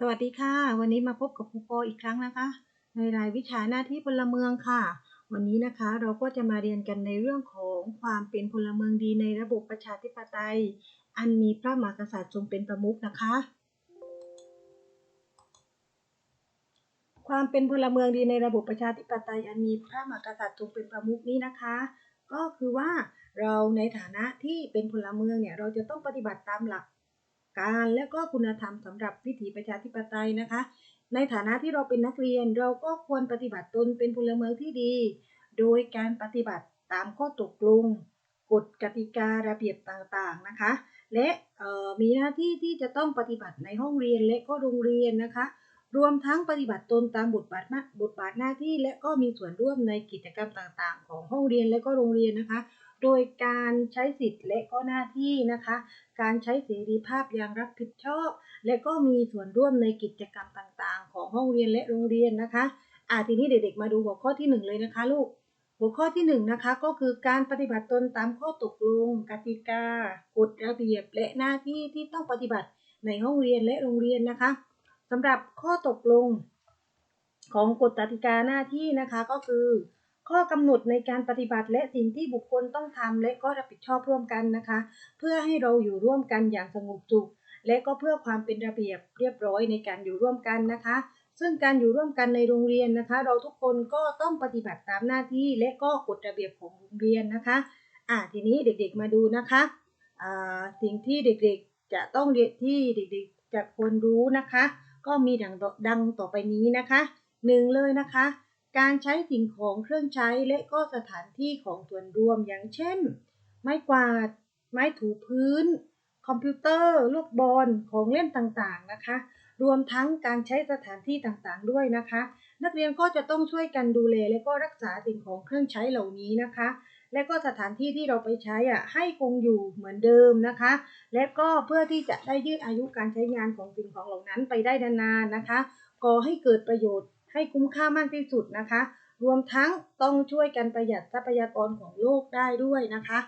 สวัสดีค่ะ วันนี้มาพบกับครูปออีกครั้งนะคะ ในรายวิชาหน้าที่พลเมืองค่ะ วันนี้นะคะเราก็จะมาเรียนกันในเรื่องของความเป็นพลเมืองดีในระบบประชาธิปไตย อันมีพระมหากษัตริย์ทรงเป็นประมุขนะคะ ความเป็นพลเมืองดีในระบบประชาธิปไตย อันมีพระมหากษัตริย์ทรงเป็นประมุขนี้นะคะ ก็คือว่าเราในฐานะที่เป็นพลเมืองเนี่ยเราจะต้องปฏิบัติตามหลัก การ และก็คุณธรรมสำหรับวิถีประชาธิปไตยนะคะ ในฐานะที่เราเป็นนักเรียนเราก็ควรปฏิบัติตนเป็นพลเมืองที่ดี โดยการปฏิบัติตามข้อตกลงกฎกติการะเบียบต่างๆนะคะ และมีหน้าที่ที่จะต้องปฏิบัติในห้องเรียนและก็โรงเรียนนะคะ รวมทั้งปฏิบัติตนตามบทบาทบทบาทหน้าที่ และก็มีส่วนร่วมในกิจกรรมต่างๆ ของห้องเรียนและก็โรงเรียนนะคะ โดยการใช้สิทธิ์และก็หน้าที่นะคะ การใช้เสรีภาพอย่างรับผิดชอบ และก็มีส่วนร่วมในกิจกรรมต่างๆ ของห้องเรียนและโรงเรียนนะคะอ่าทีนี้เด็กๆมาดูหัวข้อที่ 1 เลยนะคะลูก หัวข้อที่1นนะคะก็คือการปฏิบัติตนตามข้อตกลง กติกากฎระเบียบและหน้าที่ที่ต้องปฏิบัติในห้องเรียนและโรงเรียนนะคะสำหรับข้อตกลงของกฎกติกาหน้าที่นะคะก็คือ ข้อกำหนดในการปฏิบัติและสิ่งที่บุคคลต้องทำและก็รับผิดชอบร่วมกันนะคะ เพื่อให้เราอยู่ร่วมกันอย่างสงบสุขและก็เพื่อความเป็นระเบียบเรียบร้อยในการอยู่ร่วมกันนะคะ ซึ่งการอยู่ร่วมกันในโรงเรียนนะคะ เราทุกคนก็ต้องปฏิบัติตามหน้าที่และก็กฎระเบียบของโรงเรียนนะคะอ่าทีนี้เด็กๆมาดูนะคะอ่าสิ่งที่เด็กๆจะต้องเรียนที่เด็กๆจะควรรู้นะคะ ก็มีดังดังต่อไปนี้นะคะหนึ่งเลยนะคะ การใช้สิ่งของเครื่องใช้และก็สถานที่ของส่วนรวมอย่างเช่น ไม้กวาด ไม้ถูพื้น คอมพิวเตอร์ ลูกบอลของเล่นต่างๆนะคะ รวมทั้งการใช้สถานที่ต่างๆด้วยนะคะ นักเรียนก็จะต้องช่วยกันดูแลและก็รักษาสิ่งของเครื่องใช้เหล่านี้นะคะ และก็สถานที่ที่เราไปใช้อะให้คงอยู่เหมือนเดิมนะคะ และก็เพื่อที่จะได้ยืดอายุการใช้งานของสิ่งของเหล่านั้นไปได้นานๆนะคะก่อให้เกิดประโยชน์ ให้คุ้มค่ามากที่สุดนะคะ รวมทั้งต้องช่วยกันประหยัดทรัพยากรของโลกได้ด้วยนะคะ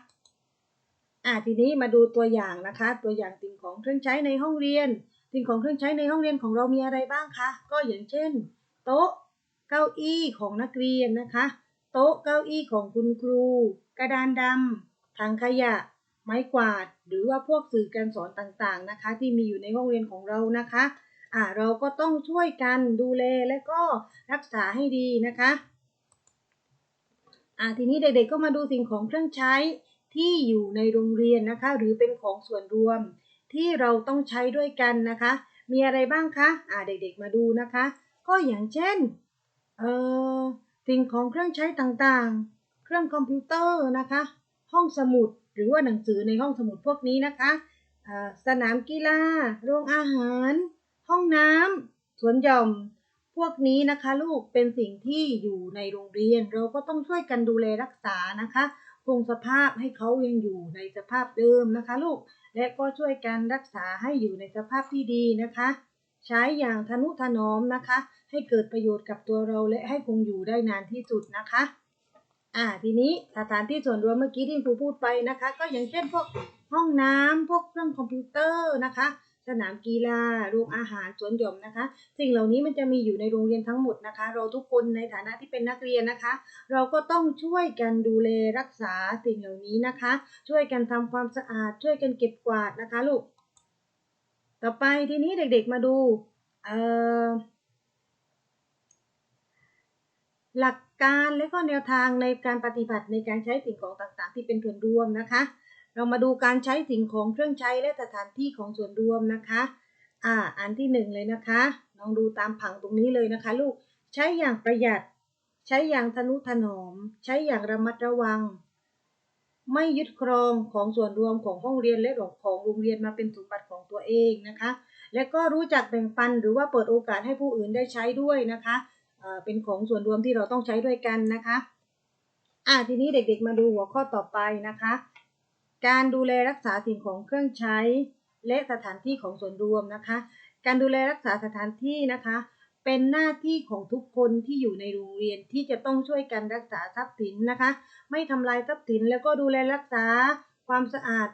อ่าทีนี้มาดูตัวอย่างนะคะ ตัวอย่างสิ่งของเครื่องใช้ในห้องเรียน สิ่งของเครื่องใช้ในห้องเรียนของเรามีอะไรบ้างคะ ก็อย่างเช่น โต๊ะ เก้าอี้ของนักเรียนนะคะ โต๊ะเก้าอี้ของคุณครู กระดานดำถังขยะ ไม้กวาด หรือว่าพวกสื่อการสอนต่างๆนะคะ ที่มีอยู่ในห้องเรียนของเรานะคะ อ่าเราก็ต้องช่วยกันดูแลและก็รักษาให้ดีนะคะอ่าทีนี้เด็กๆก็มาดูสิ่งของเครื่องใช้ที่อยู่ในโรงเรียนนะคะ หรือเป็นของส่วนรวมที่เราต้องใช้ด้วยกันนะคะ มีอะไรบ้างคะอ่าเด็กๆมาดูนะคะ ก็อย่างเช่นเอ่อสิ่งของเครื่องใช้ต่างๆ เครื่องคอมพิวเตอร์นะคะ ห้องสมุดหรือว่าหนังสือในห้องสมุดพวกนี้นะคะสนามกีฬาโรงอาหาร ห้องน้ำสวนหย่อม พวกนี้นะคะลูกเป็นสิ่งที่อยู่ในโรงเรียน เราก็ต้องช่วยกันดูแลรักษานะคะคงสภาพให้เขายังอยู่ในสภาพเดิมนะคะลูก และก็ช่วยกันรักษาให้อยู่ในสภาพที่ดีนะคะ ใช้อย่างทนุถนอมนะคะ ให้เกิดประโยชน์กับตัวเราและให้คงอยู่ได้นานที่สุดนะคะอ่าทีนี้สถานที่ส่วนรวมเมื่อกี้ที่ครูพูดไปนะคะ ก็อย่างเช่นพวกห้องน้ำพวกเครื่องคอมพิวเตอร์นะคะ สนามกีฬาโรงอาหารสวนหย่อมนะคะ สิ่งเหล่านี้มันจะมีอยู่ในโรงเรียนทั้งหมดนะคะ เราทุกคนในฐานะที่เป็นนักเรียนนะคะ เราก็ต้องช่วยกันดูแลรักษาสิ่งเหล่านี้นะคะ ช่วยกันทำความสะอาด ช่วยกันเก็บกวาดนะคะลูกต่อไปทีนี้เด็กๆมาดูหลักการและก็แนวทางในการปฏิบัติในการใช้สิ่งของต่างๆ ที่เป็นส่วนรวมนะคะ เรามาดูการใช้สิ่งของเครื่องใช้และสถานที่ของส่วนรวมนะคะ อ่า อันที่หนึ่งเลยนะคะ ลองดูตามผังตรงนี้เลยนะคะ ลูก ใช้อย่างประหยัด ใช้อย่างทนุถนอม ใช้อย่างระมัดระวัง ไม่ยึดครองของส่วนรวมของห้องเรียนและของโรงเรียนมาเป็นสมบัติของตัวเองนะคะ และก็รู้จักแบ่งปันหรือว่าเปิดโอกาสให้ผู้อื่นได้ใช้ด้วยนะคะ เป็นของส่วนรวมที่เราต้องใช้ด้วยกันนะคะ อ่าทีนี้เด็กๆมาดูหัวข้อต่อไปนะคะ การดูแลรักษาสิ่งของเครื่องใช้ และสถานที่ของส่วนรวมนะคะ การดูแลรักษาสถานที่นะคะ เป็นหน้าที่ของทุกคนที่อยู่ในโรงเรียนที่จะต้องช่วยกันรักษาทรัพย์สินนะคะ ไม่ทำลายทรัพย์สินแล้วก็ดูแลรักษาความสะอาด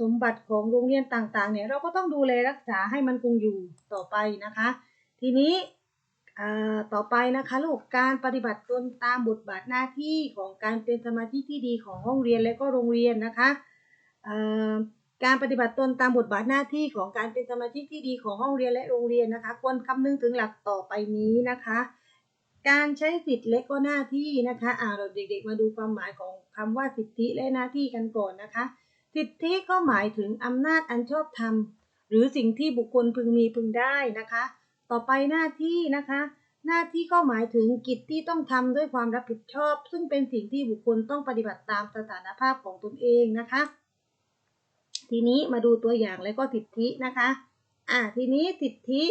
สมบัติของโรงเรียนต่างๆเนี่ยเราก็ต้องดูแลรักษาให้มันคงอยู่ต่อไปนะคะ ทีนี้ต่อไปนะคะลูกการปฏิบัติตนตามบทบาทหน้าที่ของการเป็นสมาชิกที่ดีของห้องเรียนและก็โรงเรียนนะคะ การปฏิบัติตนตามบทบาทหน้าที่ของการเป็นสมาชิกที่ดีของห้องเรียนและโรงเรียนนะคะ ควรคำนึงถึงหลักต่อไปนี้นะคะ การใช้สิทธิ์และก็หน้าที่นะคะอ่าเราเด็กๆ มาดูความหมายของคำว่าสิทธิและหน้าที่กันก่อนนะคะ สิทธิก็หมายถึงอำนาจอันชอบธรรมหรือสิ่งที่บุคคลพึงมีพึงได้นะคะ ต่อไปหน้าที่นะคะ หน้าที่ก็หมายถึงกิจที่ต้องทำด้วยความรับผิดชอบ ซึ่งเป็นสิ่งที่บุคคลต้องปฏิบัติตามสถานภาพของตนเองนะคะ ทีนี้มาดูตัวอย่างและก็สิทธินะคะ อ่าทีนี้สิทธิ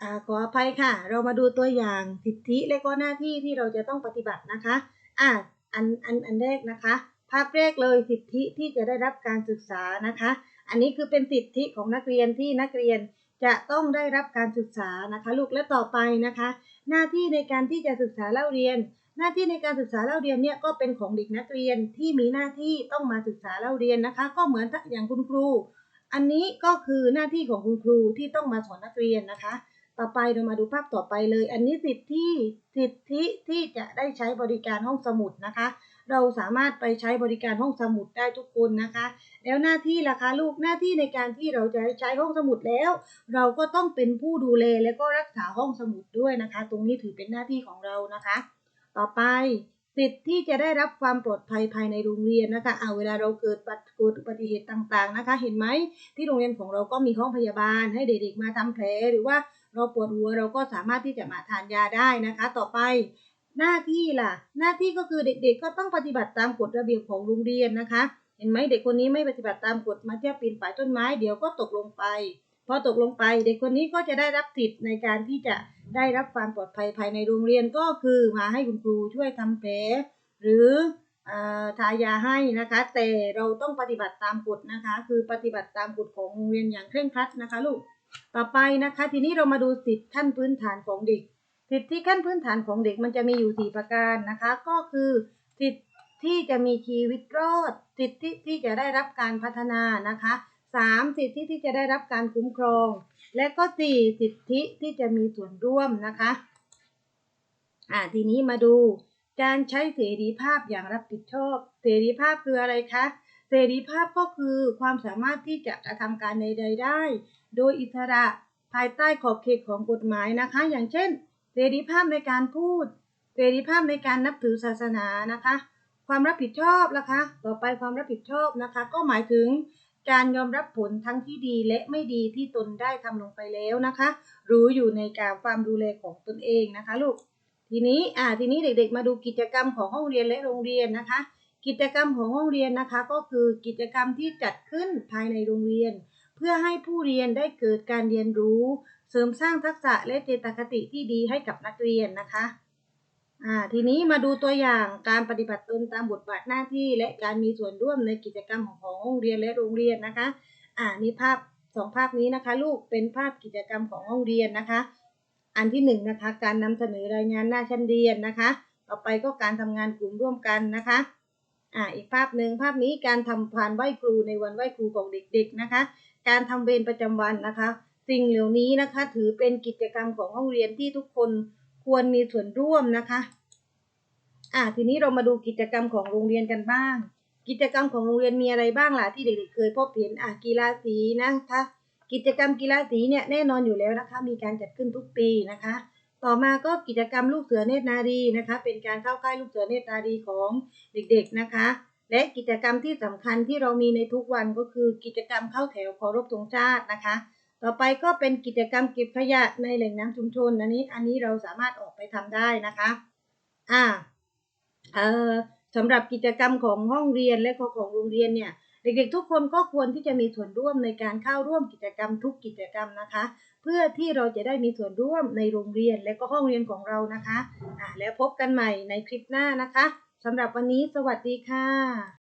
อ่าขออภัยค่ะ เรามาดูตัวอย่างสิทธิและก็หน้าที่ที่เราจะต้องปฏิบัตินะคะ อ่าอันอันอันแรกนะคะ ภาพแรกเลยสิทธิที่จะได้รับการศึกษานะคะ อันนี้คือเป็นสิทธิของนักเรียนที่นักเรียนจะต้องได้รับการศึกษานะคะ ลูกและต่อไปนะคะ หน้าที่ในการที่จะศึกษาเล่าเรียน หน้าที่ในการศึกษาเล่าเรียนเนี่ยก็เป็นของเด็กนักเรียนที่มีหน้าที่ต้องมาศึกษาเล่าเรียนนะคะ ก็เหมือนอย่างคุณครู อันนี้ก็คือหน้าที่ของคุณครูที่ต้องมาสอนนักเรียนนะคะ ต่อไปเรามาดูภาพต่อไปเลย อันนี้สิทธิสิทธิที่จะได้ใช้บริการห้องสมุดนะคะ เราสามารถไปใช้บริการห้องสมุดได้ทุกคนนะคะ แล้วหน้าที่ล่ะคะลูกหน้าที่ในการที่เราจะใช้ห้องสมุดแล้ว เราก็ต้องเป็นผู้ดูแลและก็รักษาห้องสมุดด้วยนะคะ ตรงนี้ถือเป็นหน้าที่ของเรานะคะ ต่อไปสิทธิ์ที่จะได้รับความปลอดภัยภายในโรงเรียนนะคะเอาเวลาเราเกิดเกิดอุบัติเหตุต่างๆนะคะ เห็นไหมที่โรงเรียนของเราก็มีห้องพยาบาลให้เด็กๆมาทำแผลหรือว่าเราปวดหัวเราก็สามารถที่จะมาทานยาได้นะคะ ต่อไป หน้าที่ล่ะ หน้าที่ก็คือเด็กๆ ก็ต้องปฏิบัติตามกฎระเบียบของโรงเรียนนะคะ เห็นไหมเด็กคนนี้ไม่ปฏิบัติตามกฎมาเที่ยวปีนป่ายต้นไม้เดี๋ยวก็ตกลงไป พอตกลงไปเด็กคนนี้ก็จะได้รับสิทธิ์ในการที่จะได้รับความปลอดภัยภายในโรงเรียนก็คือมาให้คุณครูช่วยทำแผลหรืออทายาให้นะคะ แต่เราต้องปฏิบัติตามกฎนะคะ คือปฏิบัติตามกฎของโรงเรียนอย่างเคร่งครัดนะคะลูกต่อไปนะคะ ทีนี้เรามาดูสิทธิขั้นพื้นฐานของเด็ก สิทธิขั้นพื้นฐานของเด็กมันจะมีอยู่ 4 ประการนะคะ ก็คือสิทธิที่จะมีชีวิตรอด สิทธิที่จะได้รับการพัฒนานะคะ 3. สิทธิที่จะได้รับการคุ้มครอง และก็ 4. สิทธิที่จะมีส่วนร่วมนะคะอ่าทีนี้มาดูการใช้เสรีภาพอย่างรับผิดชอบ เสรีภาพคืออะไรคะเสรีภาพก็คือความสามารถที่จะกระทำการใดๆได้ โดยอิสระภายใต้ขอบเขตของกฎหมายนะคะ อย่างเช่น เสรีภาพในการพูด เสรีภาพในการนับถือศาสนานะคะ ความรับผิดชอบนะคะ ต่อไปความรับผิดชอบนะคะ ก็หมายถึง การยอมรับผลทั้งที่ดีและไม่ดีที่ตนได้ทำลงไปแล้วนะคะ รู้อยู่ในการความดูแลของตนเองนะคะลูก ทีนี้อ่าทีนี้เด็กๆ มาดูกิจกรรมของห้องเรียนและโรงเรียนนะคะ กิจกรรมของห้องเรียนนะคะก็คือกิจกรรมที่จัดขึ้นภายในโรงเรียน เพื่อให้ผู้เรียนได้เกิดการเรียนรู้ เสริมสร้างทักษะและเจตคติที่ดีให้กับนักเรียนนะคะ อ่าทีนี้มาดูตัวอย่างการปฏิบัติตนตามบทบาทหน้าที่และการมีส่วนร่วมในกิจกรรมของของห้องเรียนและโรงเรียนนะคะ อ่านี่ภาพสองภาพนี้นะคะลูกเป็นภาพกิจกรรมของห้องเรียนนะคะ อันที่หนึ่งนะคะการนำเสนอรายงานหน้าชั้นเรียนนะคะต่อไปก็การทำงานกลุ่มร่วมกันนะคะอ่าอีกภาพหนึ่งภาพนี้การทำพานไหว้ครูในวันไหว้ครูของเด็กๆนะคะ การทำเวรประจำวันนะคะ สิ่งเหล่านี้นะคะถือเป็นกิจกรรมของห้องเรียนที่ทุกคน ควรมีส่วนร่วมนะคะอ่าทีนี้เรามาดูกิจกรรมของโรงเรียนกันบ้าง กิจกรรมของโรงเรียนมีอะไรบ้างล่ะที่เด็กๆเคยพบเห็นอ่ากีฬาสีนะคะกิจกรรมกีฬาสีเนี่ยแน่นอนอยู่แล้วนะคะ มีการจัดขึ้นทุกปีนะคะ ต่อมาก็กิจกรรมลูกเสือเนตรนารีนะคะ เป็นการเข้าค่ายลูกเสือเนตรนารีของเด็กๆนะคะ และกิจกรรมที่สำคัญที่เรามีในทุกวันก็คือกิจกรรมเข้าแถวเคารพธงชาตินะคะ ต่อไปก็เป็นกิจกรรมเก็บขยะในแหล่งน้ำชุมชนอันนี้อันนี้เราสามารถออกไปทำได้นะคะอ่าเอ่อสำหรับกิจกรรมของห้องเรียนและของของโรงเรียนเนี่ยเด็กๆทุกคนก็ควรที่จะมีส่วนร่วมในการเข้าร่วมกิจกรรมทุกกิจกรรมนะคะ เพื่อที่เราจะได้มีส่วนร่วมในโรงเรียนและก็ห้องเรียนของเรานะคะอ่าแล้วพบกันใหม่ในคลิปหน้านะคะสำหรับวันนี้สวัสดีค่ะ